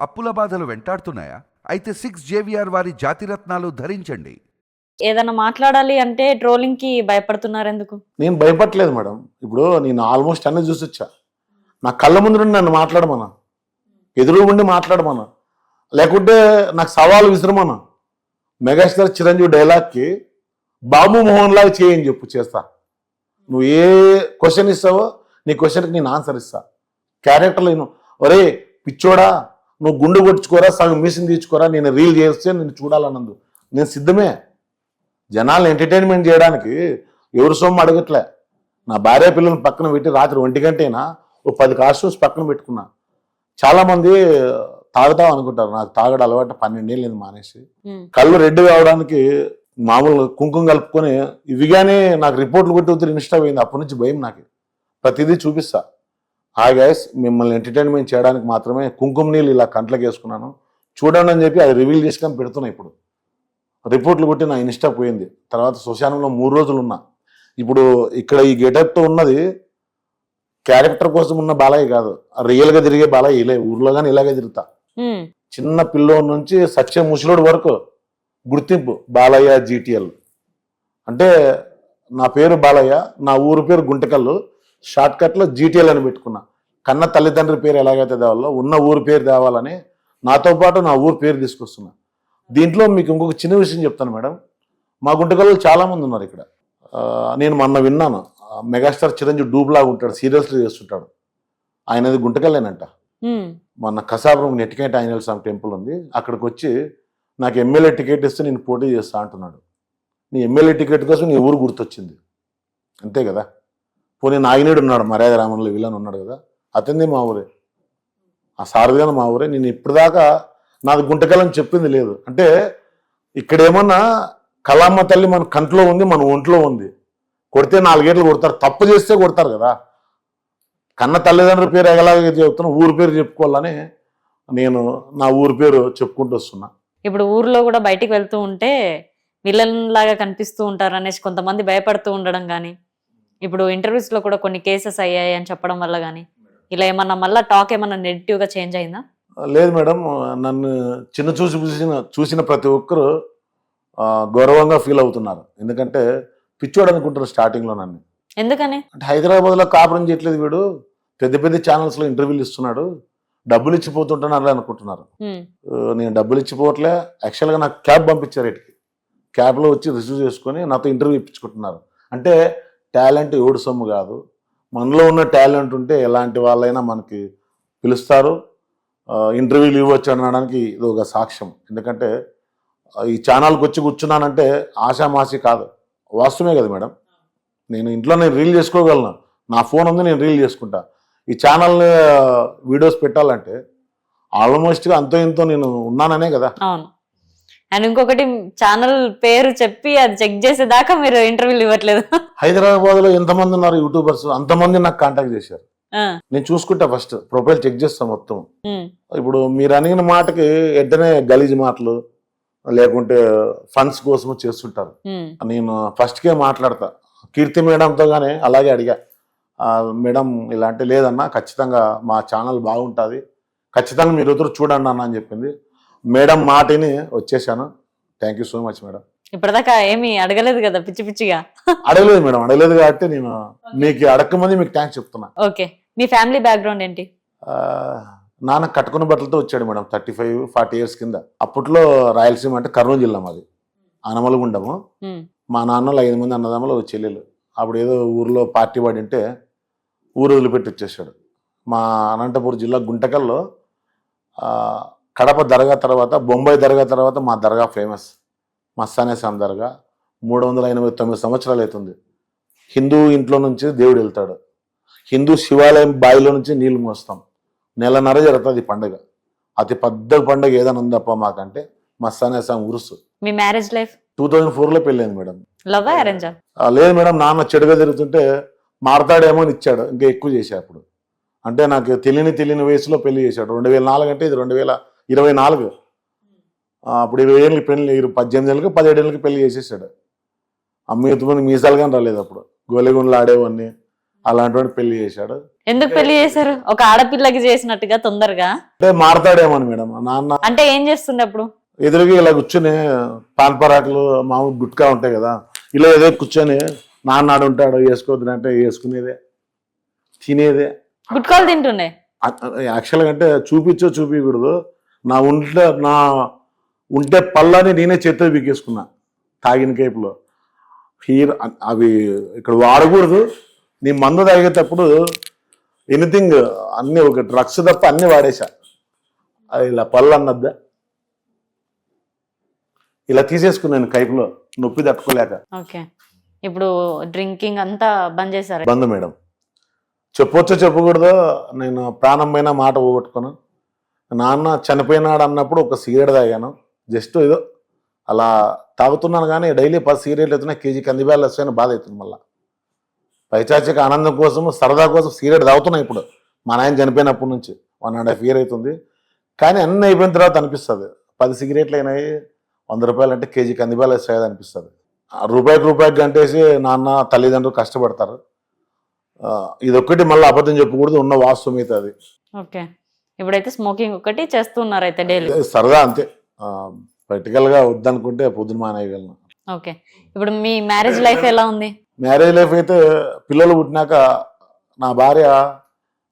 అప్పుల బాధలు వెంటాడుతున్నాయా? అయితే సిక్స్ జేవిఆర్ వారి జాతిరత్నాలు ధరించండి. ఏదైనా మాట్లాడాలి అంటే ట్రోలింగ్కి భయపడుతున్నారు ఎందుకు నేను భయపడలేదు మేడం. ఇప్పుడు నేను ఆల్మోస్ట్ అన్ని చూసొచ్చా నా కళ్ళ ముందు నుండి నన్ను మాట్లాడమన్నా. ఎదురు ఉండి మాట్లాడమన్నా. లేకుంటే నాకు సవాలు విసిరమన్నా. మెగాస్టార్ చిరంజీవి డైలాగ్కి బాబు మోహన్ లాగా చేయని చెప్పు చేస్తా. నువ్వు ఏ క్వశ్చన్ ఇస్తావో నీ క్వశ్చన్కి నేను ఆన్సర్ ఇస్తా. క్యారెక్టర్ నేను. ఒరే పిచ్చోడా నువ్వు గుండు కొట్టుకోరా సగం మిషన్ తీర్చుకోరా నేను రీల్ చేస్తే నేను చూడాలన్నందు. నేను సిద్ధమే. జనాలను ఎంటర్టైన్మెంట్ చేయడానికి ఎవరు సొమ్ము అడగట్లే. నా భార్య పిల్లల్ని పక్కన పెట్టి రాత్రి ఒంటి గంటైనా? ఓ పది కాస్ట్యూమ్స్ పక్కన పెట్టుకున్నా. చాలా మంది తాగుతాం అనుకుంటారు. నాకు తాగడం అలవాటు పన్నెండేళ్ళు మానేసి. కళ్ళు రెడ్ కావడానికి మామూలు కుంకుమ కలుపుకొని ఇవిగానే నాకు రిపోర్ట్లు కొట్టి ఇన్స్టా పోయింది అప్పటి నుంచి భయం నాకు. ప్రతిదీ చూపిస్తా. హాయ్ గైస్ మిమ్మల్ని ఎంటర్టైన్మెంట్ చేయడానికి మాత్రమే కుంకుమ నీళ్ళు ఇలా కంట్లోకి వేసుకున్నాను. చూడండి అని చెప్పి అది రివీల్ చేసుకొని పెడుతున్నా ఇప్పుడు. రిపోర్ట్లు కొట్టి నా ఇన్స్టా పోయింది. తర్వాత శ్మశానంలో మూడు రోజులు ఉన్నా. ఇప్పుడు ఇక్కడ ఈ గెటప్తో ఉన్నది క్యారెక్టర్ కోసం ఉన్న బాలయ్య కాదు. రియల్గా తిరిగే బాలయ్య ఇలే ఊర్లో కానీ ఇలాగే తిరుగుతా. చిన్న పిల్లోడి నుంచి సత్య ముసలోడి వరకు గుర్తింపు బాలయ్య జీటీఎల్ అంటే నా పేరు బాలయ్య నా ఊరు పేరు గుంటకల్లు. షార్ట్ కట్లో జీటీఎల్ అని పెట్టుకున్నా. కన్న తల్లిదండ్రి పేరు ఎలాగైతే తేవాలో ఉన్న ఊరు పేరు తేవాలని నాతో పాటు నా ఊరు పేరు తీసుకొస్తున్నా. దీంట్లో మీకు ఇంకొక చిన్న విషయం చెప్తాను మేడం. మా గుంటకల్లో చాలా మంది ఉన్నారు ఇక్కడ. నేను మొన్న విన్నాను. మెగాస్టార్ చిరంజీవి డూబ్లాగా ఉంటాడు సీరియల్స్ చేస్తుంటాడు. ఆయనది గుంటకల్లేనంట. మొన్న కసాపురం నెట్టికేట ఆంజనేయ స్వామి టెంపుల్ ఉంది. అక్కడికి వచ్చి నాకు ఎమ్మెల్యే టికెట్ ఇస్తే నేను పోటీ చేస్తా అంటున్నాడు. నీ ఎమ్మెల్యే టికెట్ కోసం నీ ఊరు గుర్తొచ్చింది. అంతే కదా? పోనీ నాగినేడు ఉన్నాడు మర్యాద రామంలో విలన్ ఉన్నాడు కదా అతనిది మా ఊరే. ఆ సారథిగా మా ఊరే. నేను ఇప్పటిదాకా నాది గుంటకలని చెప్పింది లేదు. అంటే ఇక్కడ ఏమన్నా కళామ్మ తల్లి మన కంట్లో ఉంది మన ఒంట్లో ఉంది. కొడితే నాలుగేళ్ళు కొడతారు తప్పు చేస్తే కొడతారు కదా. కన్న తల్లిదండ్రుల పేరు ఎగలాగా చెప్తున్నా ఊరి పేరు చెప్పుకోవాలని నేను నా ఊరి పేరు చెప్పుకుంటూ వస్తున్నా. ఇప్పుడు ఊర్లో కూడా బయటికి వెళ్తూ ఉంటే విలన్ లాగా కనిపిస్తూ ఉంటారు అనేసి కొంతమంది భయపడుతూ ఉండడం కానీ ఇప్పుడు ఇంటర్వ్యూస్లో కూడా కొన్ని కేసెస్ అయ్యాయి అని చెప్పడం వల్ల కానీ ఇలా ఏమన్నా మళ్ళీ టాక్ ఏమన్నా నెగిటివ్గా చేంజ్ అయిందా? లేదు మేడం. నన్ను చిన్న చూసి చూసిన చూసిన ప్రతి ఒక్కరు గౌరవంగా ఫీల్ అవుతున్నారు. ఎందుకంటే పిచ్చోడు అనుకుంటారు స్టార్టింగ్లో నన్ను. ఎందుకని? అంటే హైదరాబాద్లో కాపురం చేయట్లేదు వీడు. పెద్ద పెద్ద ఛానల్స్లో ఇంటర్వ్యూలు ఇస్తున్నాడు. డబ్బులు ఇచ్చిపోతుంటున్నారు అనుకుంటున్నారు. నేను డబ్బులు ఇచ్చిపోవట్లే యాక్చువల్గా నాకు క్యాబ్ పంపించారు ఇటుకి క్యాబ్లో వచ్చి రిసీవ్ చేసుకొని నాతో ఇంటర్వ్యూ ఇప్పించుకుంటున్నారు. అంటే టాలెంట్ ఎవడు సొమ్ము కాదు. మనలో ఉన్న టాలెంట్ ఉంటే ఎలాంటి వాళ్ళైనా మనకి పిలుస్తారు. ఇంటర్వ్యూలు ఇవ్వచ్చు అనడానికి ఇది ఒక సాక్ష్యం. ఎందుకంటే ఈ ఛానల్కి వచ్చి కూర్చున్నానంటే ఆశామాసి కాదు. వాస్తవమే కదా మేడం? నేను ఇంట్లో నేను రీల్ చేసుకోగలను. నా ఫోన్ ఉంది నేను రీల్ చేసుకుంటా. ఈ ఛానల్ని వీడియోస్ పెట్టాలంటే ఆల్మోస్ట్గా అంతో ఇంతో నేను ఉన్నాననే కదా? అవును. అండ్ ఇంకొకటి ఛానల్ పేరు చెప్పి అది చెక్ చేసేదాకా మీరు ఇంటర్వ్యూలు ఇవ్వట్లేదు. హైదరాబాద్లో ఎంతమంది ఉన్నారు యూట్యూబర్స్? అంతమంది నాకు కాంటాక్ట్ చేశారు. నేను చూసుకుంటా ఫస్ట్ ప్రొఫైల్ చెక్ చేస్తాను మొత్తం. ఇప్పుడు మీరు అడిగిన మాటకి వెంటనే గలీజ్ మాటలు లేకుంటే ఫండ్స్ కోసం చేస్తుంటారు. నేను ఫస్ట్కే మాట్లాడతా. కీర్తి మేడంతో కానీ అలాగే అడిగా. "ఆ, మేడం ఇలాంటి లేదన్నా ఖచ్చితంగా మా ఛానల్ బాగుంటుంది. ఖచ్చితంగా మీరు ఎదురు చూడండి అన్న అని చెప్పింది. మేడం మాటని వచ్చేసాను. Thank you so much madam. ఇప్పటిదాకా ఏమీ అడగలేదు కదా పిచ్చి పిచ్చిగా? అడగలేదు మేడం అడగలేదు కాబట్టి నేను మీకు అడగకముందే మీకు థ్యాంక్స్ చెప్తున్నా. ఓకే. మీ ఫ్యామిలీ బ్యాక్గ్రౌండ్ ఏంటి? నాన్న కట్టుకున్న బట్టలతో వచ్చాడు madam thirty five forty years కింద. అప్పట్లో రాయలసీమ అంటే కర్నూలు జిల్లా మాది. ఆనమలగుండము ఉమ్, మా నాన్నలో ఐదు మంది అన్నదమ్ములు చెల్లెలు అప్పుడు ఏదో ఊర్లో పార్టీ పడి ఉంటే ఊరు వదిలిపెట్టి వచ్చేసాడు. మా అనంతపురం జిల్లా గుంటకల్లో కడప దర్గా తర్వాత బొంబాయి దర్గా తర్వాత మా దర్గా ఫేమస్ మస్తానే స్వామి దర్గా. మూడు వందల ఎనభై తొమ్మిది సంవత్సరాలు అవుతుంది. హిందూ ఇంట్లో నుంచి దేవుడు వెళ్తాడు. హిందూ శివాలయం బావిలో నుంచి నీళ్ళు మోస్తాం. నెలన్నర జరుగుతుంది ఈ పండుగ. అతి పెద్ద పండుగ ఏదైనా ఉందప్ప మాకంటే మస్తానే స్వామి ఉరుసు. మీ మ్యారేజ్ లైఫ్ టూ థౌజండ్ ఫోర్లో పెళ్ళైంది మేడం. లవ్ అరేంజా లేదు మేడం నాన్న చెడుగా తిరుగుతుంటే మారతాడేమో అని ఇచ్చాడు. ఇంకా ఎక్కువ చేశాడు అప్పుడు. అంటే నాకు తెలియని తెలియని వయసులో పెళ్ళి చేశాడు. రెండు వేల నాలుగు అంటే ఇది రెండు వేల ఇరవై నాలుగు. అప్పుడు ఇరవై ఏళ్ళకి పెళ్ళి ఇరు- పద్దెనిమిది ఏళ్ళకి పదిహేడు ఏళ్ళకి పెళ్ళి చేసేసాడు. అమ్మ మీసాలు కానీ రాలేదు అప్పుడు. గోలెగుండలు ఆడేవన్నీ అలాంటి పెళ్ళి చేశాడు. ఎందుకు పెళ్ళి చేశారు? ఒక ఆడపిల్లకి చేసినట్టుగా తొందరగా? అంటే మారతాడేమో మేడం. నాన్న అంటే ఏం చేస్తుండే అప్పుడు? ఎదురుగా ఇలా కూర్చొని పాన్ పరాకులు మామూలు గుట్కా ఉంటాయి కదా ఇలా ఏదో కూర్చొని నాన్న ఉంటాడు వేసుకోవద్దు అంటే వేసుకునేదే తినేదే. గుట్కాలు తింటుండే? యాక్చువల్గా అంటే చూపించో చూపించకూడదు నా ఉంటే నా ఉంటే పళ్ళని నేనే చేతితో పీకేసుకున్నా తాగిన కేపులో. హీర్ అవి ఇక్కడ వాడకూడదు. నీ మందు తాగేటప్పుడు ఎనీథింగ్ అన్ని ఒక డ్రగ్స్ తప్ప అన్ని వాడేసా అది ఇలా పళ్ళు అన్నద్దా ఇలా తీసేసుకున్నాను కైపులో నొప్పి తట్టుకోలేక. ఓకే. ఇప్పుడు డ్రింకింగ్ అంతా బంద్ చేశారు? బంద్ మేడం. చెప్పొచ్చో చెప్పకూడదో నేను ప్రాణమైన మాట పోగొట్టుకున్నాను. నాన్న చనిపోయినాడు అన్నప్పుడు ఒక సిగరెట్ తాగాను. జస్ట్ ఏదో అలా తాగుతున్నాను కానీ డైలీ పది సిగరెట్లు అవుతున్నాయి. కేజీ కందిబ్యాలు వస్తాయని బాధ అవుతుంది మళ్ళీ. పైచాచిక ఆనందం కోసం సరదా కోసం సిగరెట్ తాగుతున్నాయి ఇప్పుడు. మా నాయన చనిపోయినప్పటి నుంచి వన్ అండ్ హాఫ్ ఇయర్ అవుతుంది. కానీ అన్నీ అయిపోయిన తర్వాత అనిపిస్తుంది. పది సిగరెట్లు అయినాయి వంద రూపాయలు అంటే కేజీ కందిబ్యాలు వస్తాయి అనిపిస్తుంది. రూపాయికి రూపాయికి గంటేసి నాన్న తల్లిదండ్రులు కష్టపడతారు. ఇదొక్కటి మళ్ళీ అబద్ధం చెప్పకూడదు. ఉన్న వాస్తవం అయితే అది. ఓకే. ఇప్పుడైతే స్మోకింగ్ ఒకటి చేస్తున్నారు అయితే డైలీ సరదా అంతే. practical గా వద్దనుకుంటే పొద్దున మానేయగలను. ఓకే. ఇప్పుడు మీ మ్యారేజ్ లైఫ్ ఎలా ఉంది? మ్యారేజ్ లైఫ్ అయితే పిల్లలు పుట్టినాక నా భార్య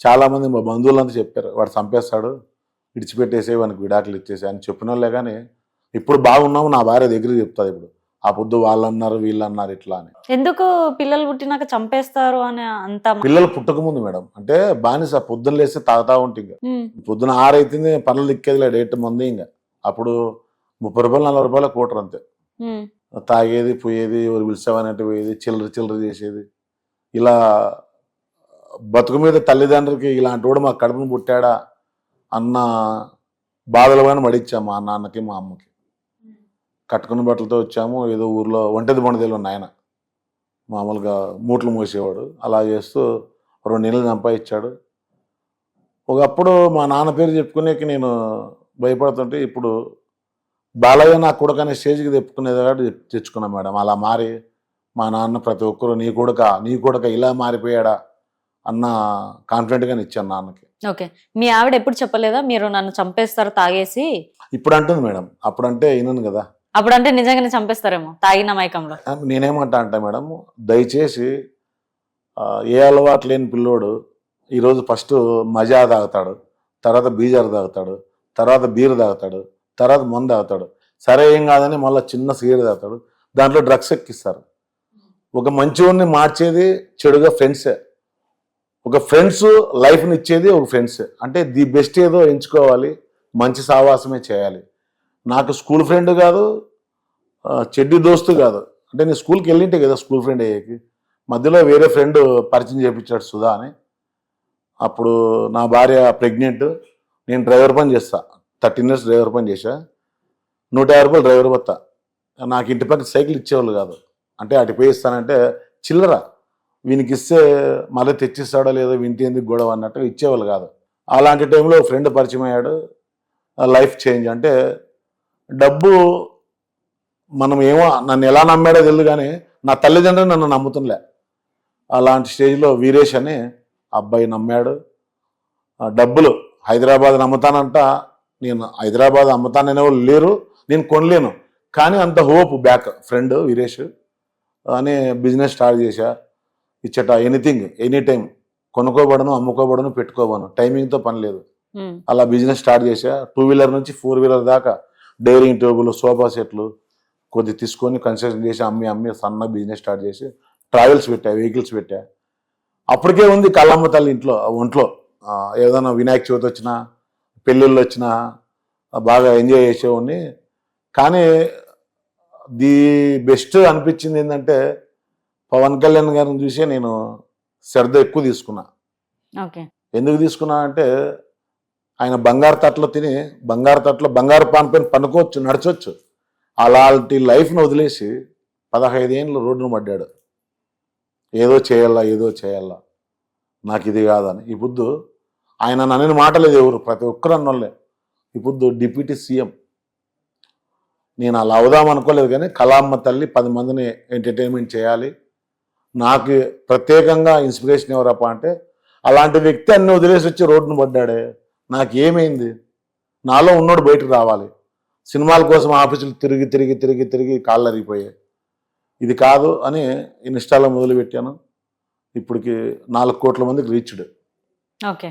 చాలా మంది మా బంధువులంతా చెప్పారు. వాడు చంపేస్తాడు విడిచిపెట్టేసి వానికి విడాకులు ఇచ్చేసి అని చెప్పిన వాళ్ళే కానీ ఇప్పుడు బాగున్నాము నా భార్య దగ్గర చెప్తుంది ఇప్పుడు. ఆ పొద్దు వాళ్ళు అన్నారు వీళ్ళు అన్నారు ఇట్లా అని. ఎందుకు పిల్లలు పుట్టినాక చంపేస్తారు అని అంత పిల్లలు పుట్టక ముందు మేడం అంటే బానిస పొద్దున్న లేస్తే తాగుతా ఉంటే ఇంకా. పొద్దున ఆరైతుంది పనులు దిక్కేది డేట్ మంది ఇంకా. అప్పుడు ముప్పై రూపాయలు నలభై రూపాయలు కోటర్ అంతే. తాగేది పోయేది ఎవరు పిలిచామన్నట్టు పోయేది చిల్లర చిల్లర చేసేది. ఇలా బతుకు మీద తల్లిదండ్రులకి ఇలాంటి వాడు మా కడుపును పుట్టాడా అన్న బాధలు కానీ మడిచ్చాము మా నాన్నకి మా అమ్మకి. కట్టుకున్న బట్టలతో వచ్చాము. ఏదో ఊర్లో ఒంటది బొండదేలు నాయన మామూలుగా మూట్లు మోసేవాడు. అలా చేస్తూ రెండు నెలలు సంపాదించాడు. ఒకప్పుడు మా నాన్న పేరు చెప్పుకునేకి నేను భయపడుతుంటే ఇప్పుడు బాలయ్య నా కొడుకు అనే స్టేజ్కి తెప్పుకునేది కాబట్టి తెచ్చుకున్నా మేడం. అలా మారి మా నాన్న ప్రతి ఒక్కరు నీ కొడుక నీ కొడుక ఇలా మారిపోయాడా అన్న కాన్ఫిడెంట్గానే ఇచ్చాను నాన్నకి. ఓకే. మీ ఆవిడ ఎప్పుడు చెప్పలేదా? మీరు నన్ను చంపేస్తారు తాగేసి? ఇప్పుడు అంటుంది మేడం. అప్పుడంటే వినను కదా. అప్పుడు అంటే నిజంగానే చంపేస్తారేమో తాగిన మైకంలో. నేనేమంటా అంటే మేడం దయచేసి ఏ అలవాటు లేని పిల్లోడు ఈరోజు ఫస్ట్ మజా తాగుతాడు తర్వాత బీజర్ తాగుతాడు తర్వాత బీర్ తాగుతాడు తర్వాత మందు తాగుతాడు. సరే ఏం కాదని మళ్ళీ చిన్న సిగరెట్ తాగుతాడు దాంట్లో డ్రగ్స్ ఎక్కిస్తారు. ఒక మంచివాడిని మార్చేది చెడుగా ఫ్రెండ్సే. ఒక ఫ్రెండ్స్ లైఫ్ని ఇచ్చేది ఒక ఫ్రెండ్స్. అంటే ది బెస్ట్ ఏదో ఎంచుకోవాలి మంచి సావాసమే చేయాలి. నాకు స్కూల్ ఫ్రెండ్ కాదు చెడ్డి దోస్తు కాదు. అంటే నేను స్కూల్కి వెళ్ళింటే కదా స్కూల్ ఫ్రెండ్ అయ్యేకి. మధ్యలో వేరే ఫ్రెండ్ పరిచయం చేయించాడు సుధా అని. అప్పుడు నా భార్య ప్రెగ్నెంట్. నేను డ్రైవర్ పని చేస్తా. థర్టీన్ ఇయర్స్ డ్రైవర్ పని చేశా. నూట యాభై రూపాయలు డ్రైవర్ బత్తా నాకు ఇంటి పక్కన సైకిల్ ఇచ్చేవాళ్ళు కాదు. అంటే అటు పోయి ఇస్తానంటే చిల్లర. వీనికి ఇస్తే మళ్ళీ తెచ్చిస్తాడో లేదో వింటి ఎందుకు గొడవ అన్నట్టు ఇచ్చేవాళ్ళు కాదు. అలాంటి టైంలో ఫ్రెండ్ పరిచయం అయ్యాడు. లైఫ్ చేంజ్ అంటే డబ్బు మనం ఏమో నన్ను ఎలా నమ్మాడో తెలియదు కానీ నా తల్లిదండ్రులు నన్ను నమ్ముతుంలే అలాంటి స్టేజ్లో వీరేష్ అని అబ్బాయి నమ్మాడు. డబ్బులు హైదరాబాద్ నమ్ముతానంట. నేను హైదరాబాద్ అమ్ముతాననే వాళ్ళు లేరు. నేను కొనలేను. కానీ అంత హోప్ బ్యాక్ ఫ్రెండ్ వీరేష్ అని బిజినెస్ స్టార్ట్ చేశా. ఇచ్చట ఎనీథింగ్ ఎనీ టైం కొనుక్కోబడను అమ్ముకోబడను పెట్టుకోబడను. టైమింగ్తో పని లేదు. అలా బిజినెస్ స్టార్ట్ చేసా టూ వీలర్ నుంచి ఫోర్ వీలర్ దాకా డైరింగ్ టేబుల్ సోఫా సెట్లు కొద్ది తీసుకొని కన్స్ట్రక్షన్ చేసి అమ్మి అమ్మి సన్న బిజినెస్ స్టార్ట్ చేసి ట్రావెల్స్ పెట్టా వెహికల్స్ పెట్టా. అప్పటికే ఉంది కళ్ళమ్మ తల్లి ఇంట్లో ఒంట్లో. ఏదైనా వినాయక చవితి వచ్చినా పెళ్ళిళ్ళు వచ్చినా బాగా ఎంజాయ్ చేసేవాడిని. కానీ ది బెస్ట్ అనిపించింది ఏంటంటే పవన్ కళ్యాణ్ గారిని చూసే నేను శ్రద్ధ ఎక్కువ తీసుకున్నా. ఓకే. ఎందుకు తీసుకున్నా అంటే ఆయన బంగారు తట్లో తిని బంగారు తట్లో బంగారు పాన్ పైన పనుకోవచ్చు నడచవచ్చు అలాంటి లైఫ్ను వదిలేసి పదహైదేళ్ళు రోడ్డును పడ్డాడు. ఏదో చేయాలా ఏదో చేయాలా. నాకు ఇది కాదని. ఈ పొద్దు ఆయన నన్ను మాటలేదు ఎవరు ప్రతి ఒక్కరు అన్నోళ్ళే. ఈ పొద్దు డిప్యూటీ సీఎం. నేను అలా అవుదాం అనుకోలేదు కానీ కళామ్మ తల్లి పది మందిని ఎంటర్టైన్మెంట్ చేయాలి. నాకు ప్రత్యేకంగా ఇన్స్పిరేషన్ ఎవరప్ప అంటే అలాంటి వ్యక్తి అన్ని వదిలేసి వచ్చి రోడ్డును పడ్డాడే. నాకు ఏమైంది? నాలో ఉన్నోడు బయటకు రావాలి. సినిమాల కోసం ఆఫీసులు తిరిగి తిరిగి తిరిగి తిరిగి కాళ్ళు అరిగిపోయాయి ఇది కాదు అని ఇన్స్టాలో మొదలుపెట్టాను. ఇప్పటికి నాలుగు కోట్ల మందికి రీచ్డ్. ఓకే.